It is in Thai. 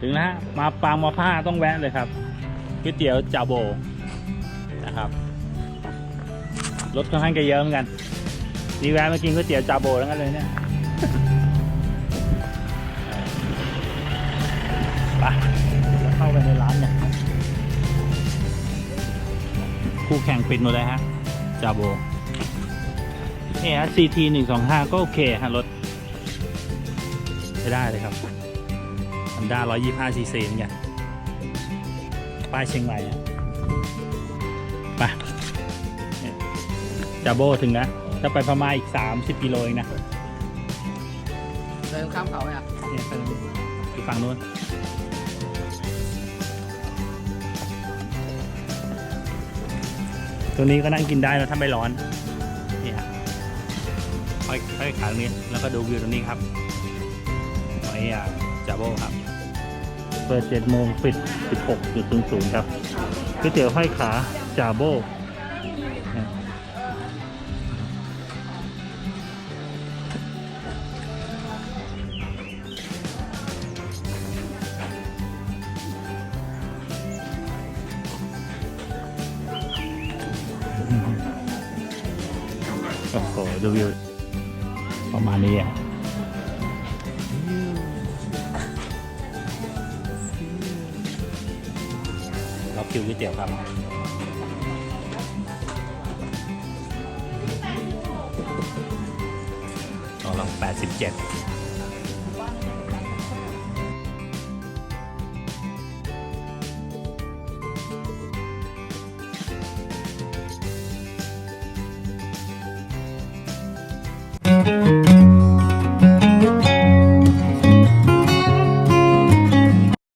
ถึงแล้วฮะมาปางมาผ้าต้องแวะเลยครับก๋วยเตี๋ยวจาโบนะครับ รถค่อนข้างจะเยอะเหมือนกันนี่แวะมากินก๋วยเตี๋ยวจาโบแล้วกันเลยเนี่ยไปเราเข้าไปในร้านเนี่ยคู่แข่งปิดหมดเลยฮะจาโบนี่ฮะ CT หนึ่งสองห้าก็โอเคฮะรถใช้ได้เลยครับ ฮอนด้า125 ซีซีเหมือนกันป้ายเชียงใหม่อะไปเนี่ยจาโบถึงนะจะไปพม่าอีก 30 กิโลเองนะเดินข้ามเขาไหมอะเนี่ยไปอยู่ฝั่งนู้นตรงนี้ก็นั่งกินได้นะถ้าไม่ร้อนนี่ฮะค่อยค่อยขาตรงนี้แล้วก็ดูวิวตรงนี้ครับไอ้อะ จาโบครับ เปิด7โมงปิด 16.00 ครับก๋วยเตี๋ยวห้อยขาจาโบโอ้โหดูวิวประมาณนี้อะ เราคิวก๋วยเตี๋ยวครับต่อลองแปดสิบเจ็ดเ